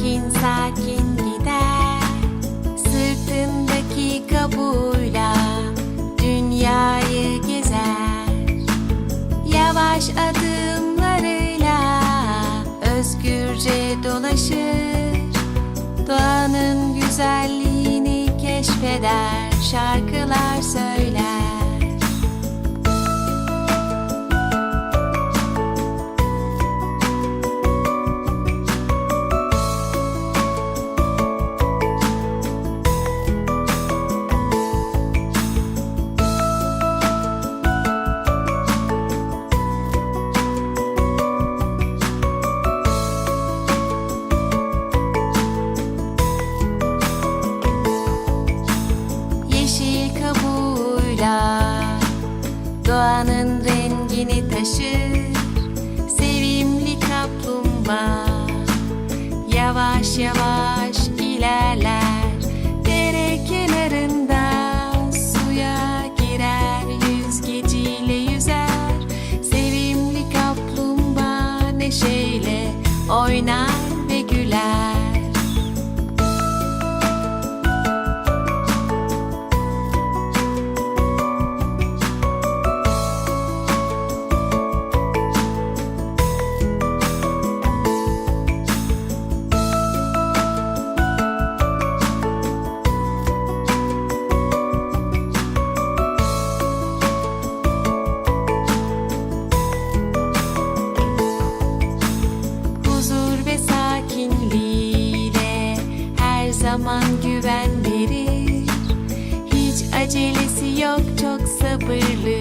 Sakin sakin gider. Sırtındaki kabuğuyla Dünyayı gezer. Yavaş adımlarıyla Özgürce dolaşır. Doğanın güzelliğini keşfeder Şarkılar söyler doğanın rengini taşır. Sevimli kaplumbağa yavaş yavaş ilerler zaman güven verir Hiç acelesi yok çok sabırlı.